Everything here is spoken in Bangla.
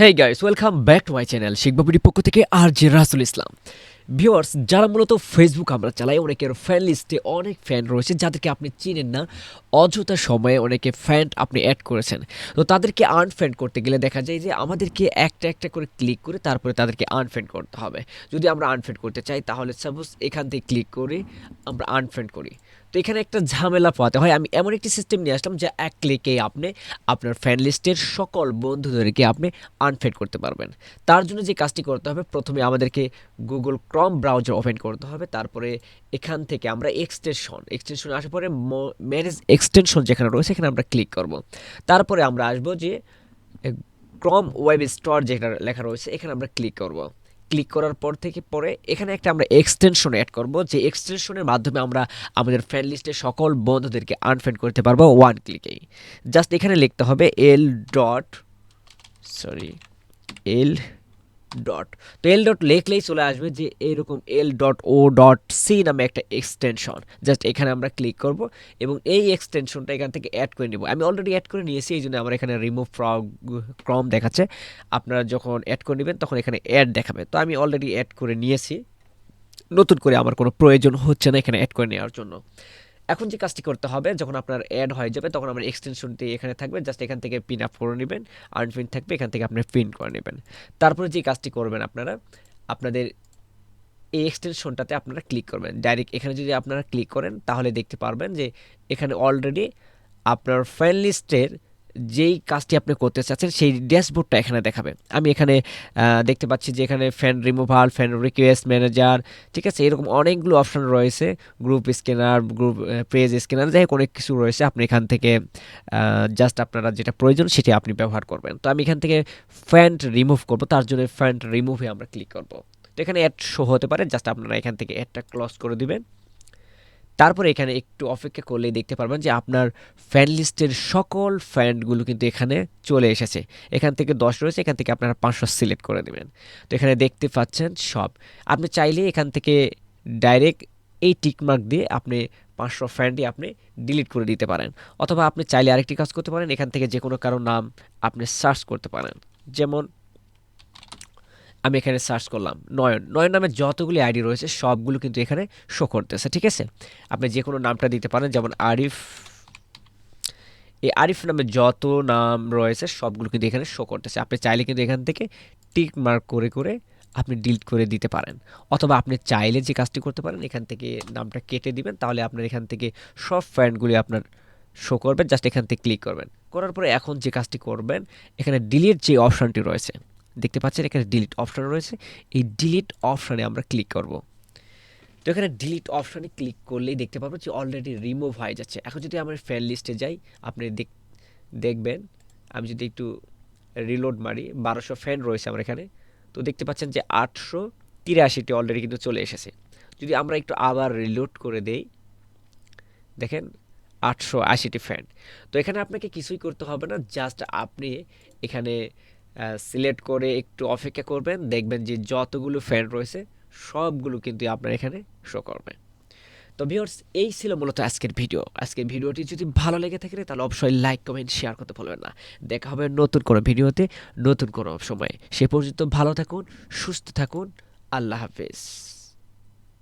Hey guys welcome back to my channel শিখবাবুরির পক্ষ থেকে আর জে রাসুল ইসলাম। ভিউয়ার্স যারা মূলত ফেসবুক আমরা চালাই, অনেকের ফ্যান লিস্টে অনেক ফ্যান রয়েছে, যাদেরকে আপনি চিনেন না। অযথা সময়ে অনেকে ফ্যান আপনি অ্যাড করেছেন। তো তাদেরকে আনফ্যান্ড করতে গেলে দেখা যায় যে আমাদেরকে একটা একটা করে ক্লিক করে তারপরে তাদেরকে আনফ্যান্ড করতে হবে। যদি আমরা আনফ্যান্ড করতে চাই, তাহলে সাপোজ এখান থেকে ক্লিক করে আমরা আনফ্যান্ড করি। তো এখানে একটা ঝামেলা পাওয়াতে হয়। আমি এমন একটি সিস্টেম নিয়ে আসলাম যে এক ক্লিকে আপনি, আপনার ফ্যান লিস্টের সকল বন্ধুদেরকে আপনি আনফ্যাড করতে পারবেন। তার জন্য যে কাজটি করতে হবে, প্রথমে আমাদেরকে গুগল ক্রম ব্রাউজার ওপেন করতে হবে। তারপরে এখান থেকে আমরা এক্সটেনশন এক্সটেনশন আসার পরে ম্যানেজ এক্সটেনশন যেখানে রয়েছে সেখানে আমরা ক্লিক করব। তারপরে আমরা আসব যে ক্রম ওয়েব স্টোর যেটা লেখা রয়েছে, এখানে আমরা ক্লিক করব। ক্লিক করার পর থেকে পরে এখানে একটা আমরা এক্সটেনশন অ্যাড করব, যে এক্সটেনশনের মাধ্যমে আমরা আমাদের ফ্রেন্ড লিস্টের সকল বন্ধুদেরকে আনফ্রেন্ড করতে পারব ওয়ান ক্লিকেই জাস্ট এখানে লিখতে হবে L dot sorry L dot তো এল ডট লেখলেই চলে আসবে যে এরকম L dot O dot C নামে একটা এক্সটেনশন জাস্ট এখানে আমরা ক্লিক করব এবং এই এক্সটেনশনটা এখান থেকে অ্যাড করে নেব। আমি অলরেডি অ্যাড করে নিয়েছি, এই জন্য আমার এখানে রিমুভ ফ্রগ ক্রম দেখাচ্ছে। আপনারা যখন অ্যাড করে নেবেন তখন এখানে অ্যাড দেখাবে। তো আমি অলরেডি অ্যাড করে নিয়েছি। নতুন করে আমার কোনো প্রয়োজন হচ্ছে না এখানে অ্যাড করে নেওয়ার জন্য। এখন যে কাজটি করতে হবে, যখন আপনার অ্যাড হয়ে যাবে, তখন আমার এক্সটেনশনটি এখানে থাকবে জাস্ট এখান থেকে পিন আপ করে নেবেন আর্ন পিন থাকবে, এখান থেকে আপনি প্রিন্ট করে নেবেন। তারপরে যে কাজটি করবেন আপনারা, আপনাদের এই এক্সটেনশনটাতে আপনারা ক্লিক করবেন। ডাইরেক্ট এখানে যদি আপনারা ক্লিক করেন, তাহলে দেখতে পারবেন যে এখানে অলরেডি আপনার ফ্রেন্ড লিস্টের যেই কাজটি আপনি করতে চাচ্ছেন, সেই ড্যাশবোর্ডটা এখানে দেখাবে। আমি এখানে দেখতে পাচ্ছি যে এখানে fan removal fan request manager ঠিক আছে? এরকম অনেকগুলো অপশন রয়েছে। Group scanner group page scanner যাই হোক, অনেক কিছু রয়েছে। আপনি এখান থেকে জাস্ট আপনারা যেটা প্রয়োজন, সেটি আপনি ব্যবহার করবেন। তো আমি এখান থেকে ফ্যান্ট রিমুভ করব। তার জন্য ফ্যান্ট রিমুভে আমরা ক্লিক করব। তো এখানে অ্যাড শো হতে পারে। জাস্ট আপনারা এখান থেকে অ্যাডটা ক্লোজ করে দিবেন। তারপরে এখানে একটু অপেক্ষা করলেই দেখতে পারবেন যে আপনার ফ্যান লিস্টের সকল ফ্যানগুলো কিন্তু এখানে চলে এসেছে। এখান থেকে দশ রয়েছে, এখান থেকে আপনারা পাঁচশো সিলেক্ট করে দেবেন। তো এখানে দেখতে পাচ্ছেন সব। আপনি চাইলে এখান থেকে ডাইরেক্ট এই টিকমার্ক দিয়ে আপনি পাঁচশো ফ্যানটি আপনি ডিলিট করে দিতে পারেন। অথবা আপনি চাইলে আরেকটি কাজ করতে পারেন, এখান থেকে যে কোনো কারও নাম আপনি সার্চ করতে পারেন। যেমন আমি এখানে সার্চ করলাম নয়ন। নয়ন নামে যতগুলি আইডি রয়েছে, সবগুলো কিন্তু এখানে শো করতেছে, ঠিক আছে? আপনি যে কোনো নামটা দিতে পারেন, যেমন আরিফ, এই আরিফ নামে যত নাম রয়েছে, সবগুলো কিন্তু এখানে শো করতেছে। আপনি চাইলে কিন্তু এখান থেকে টিক মার্ক করে করে আপনি ডিলিট করে দিতে পারেন। অথবা আপনি চাইলে যে কাজটি করতে পারেন, এখান থেকে নামটা কেটে দিবেন, তাহলে আপনার এখান থেকে সব ফ্রেন্ডগুলি আপনার শো করবেন জাস্ট এখান থেকে ক্লিক করবেন। করার পরে এখন যে কাজটি করবেন, এখানে ডিলিট যে অপশানটি রয়েছে দেখতে পাচ্ছেন এখানে ডিলিট অপশান রয়েছে। এই ডিলিট অপশানে আমরা ক্লিক করব। তো এখানে ডিলিট অপশানে ক্লিক করলেই দেখতে পাবো যে অলরেডি রিমুভ হয়ে যাচ্ছে। এখন যদি আমার ফ্যান লিস্টে যাই, আপনি দেখ দেখবেন, আমি যদি একটু রিলোড মারি, বারোশো ফ্যান রয়েছে আমার এখানে। তো দেখতে পাচ্ছেন যে আটশো তিরাশিটি অলরেডি কিন্তু চলে এসেছে। যদি আমরা একটু আবার রিলোড করে দেই, দেখেন আটশো আশিটি ফ্যান তো এখানে আপনাকে কিছুই করতে হবে না জাস্ট আপনি এখানে সিলেক্ট করে একটু অপেক্ষা করবেন। দেখবেন যে যতগুলো ফ্যান রয়েছে, সবগুলো কিন্তু আপনার এখানে শো করবে। তো ভিওর্স এই ছিল মূলত আজকের ভিডিও আজকের ভিডিওটি যদি ভালো লেগে থাকে, তাহলে অবশ্যই লাইক কমেন্ট শেয়ার করতে ভুলবেন না। দেখা হবে নতুন কোনো ভিডিওতে নতুন কোনো সময়ে। সে পর্যন্ত ভালো থাকুন, সুস্থ থাকুন। আল্লাহ হাফেজ।